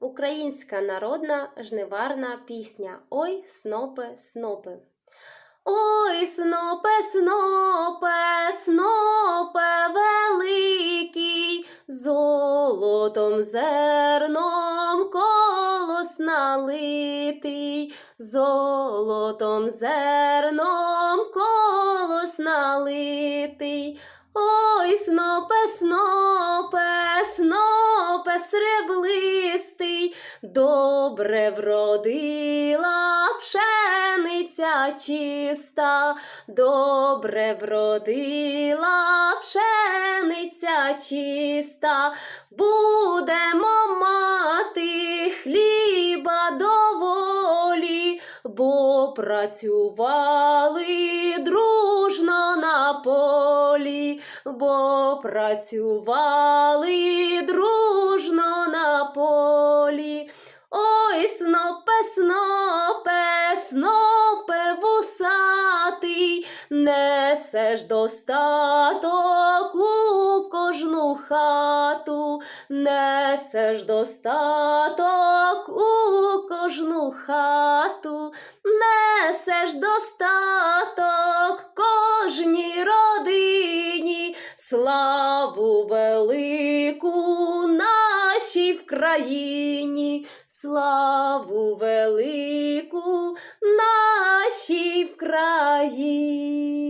Українська народна жниварна пісня Ой, снопе, снопе. Ой, снопе, снопе, снопе великий, золотом зерном колос налитий, золотом зерном колос налитий. Ой, снопе, снопе, снопе сріблистий, добре вродила пшениця чиста, добре вродила пшениця чиста, будемо мати хліба доволі, бо працювали дружно на полі, бо працювали дружно на полі. Ой, снопе, снопе, снопе вусатий, несеш достаток у кожну хату, несеш достаток у кожну хату, славу велику нашій в країні, славу велику нашій в країні.